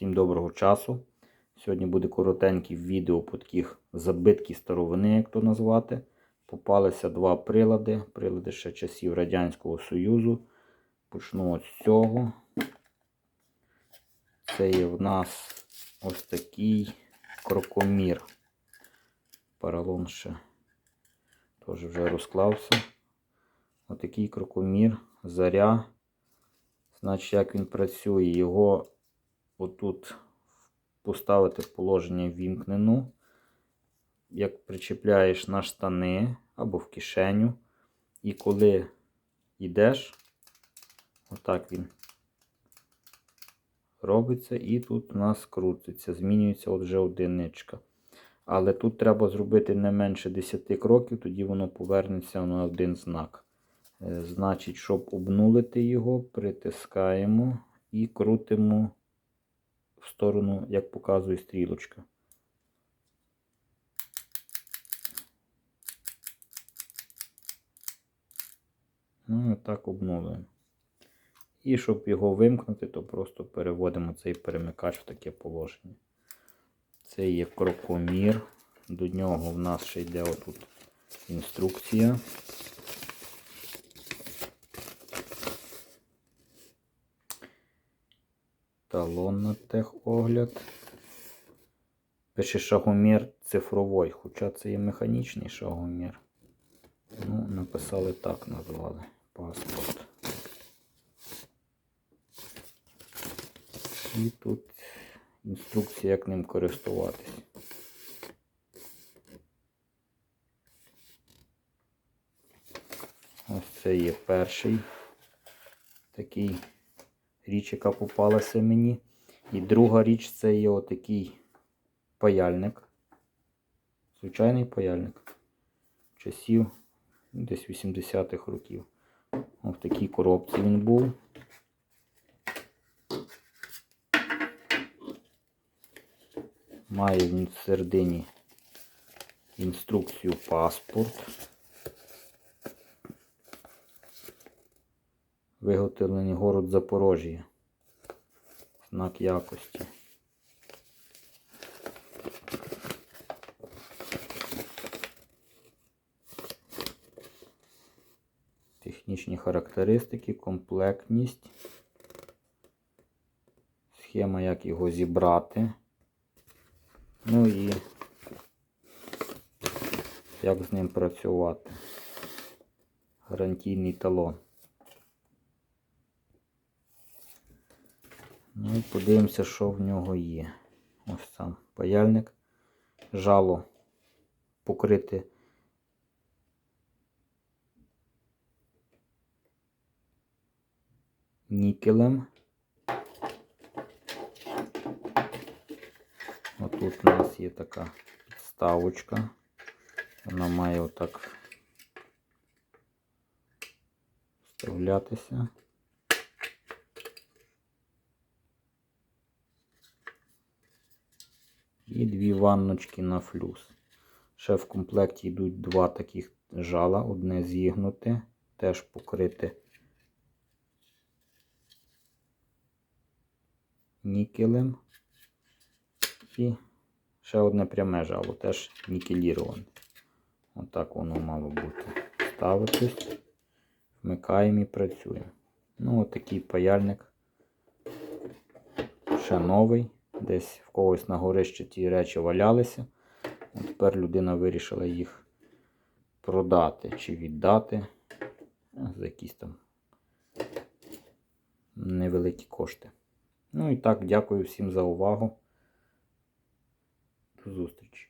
Всім доброго часу. Сьогодні буде коротеньке відео по таких забитки старовини, як то назвати. Попалися два прилади. Прилади ще часів Радянського Союзу. Почну от з цього. Це є в нас ось такий крокомір. Паралон ще теж вже розклався. Отакий крокомір, заря. Значить, як він працює, його отут поставити в положення вімкнену. Як причіпляєш на штани або в кишеню. І коли йдеш, отак він робиться, і тут у нас крутиться, змінюється от вже одиничка. Але тут треба зробити не менше 10 кроків, тоді воно повернеться на один знак. Е, Значить, щоб обнулити його, притискаємо і крутимо сторону, як показує стрілочка. Ну, так обнулюємо. І щоб його вимкнути, то просто переводимо цей перемикач в таке положення. Це є крокомір. До нього в нас ще йде отут інструкція. Талон на техогляд. Пише шагомір цифровий, хоча це є механічний шагомір. Ну, написали так, назвали паспорт. І тут інструкція, як ним користуватись. Ось це є перший такий річ, яка попалася мені. І друга річ це є отакий паяльник. Звичайний паяльник. Часів десь 80-х років. Ось в такій коробці він був. Має він всередині інструкцію паспорт. Виготовлений город Запорожжя. Знак якості. Технічні характеристики, комплектність. Схема, як його зібрати. Ну і як з ним працювати. Гарантійний талон. Ну і подивимося, що в нього є. Ось сам паяльник. Жало покрите нікелем. Отут у нас є така підставочка. Вона має отак вставлятися. І дві ванночки на флюс. Ще в комплекті йдуть два таких жала, одне зігнуте, теж покрите нікелем. І ще одне пряме жало, теж нікеліроване. Отак воно мало бути. Ставитись, вмикаємо і працюємо. Ну, отакий паяльник. Ще новий. Десь в когось на горищі ті речі валялися. От тепер людина вирішила їх продати чи віддати за якісь там невеликі кошти. Ну і так, дякую всім за увагу. До зустрічі.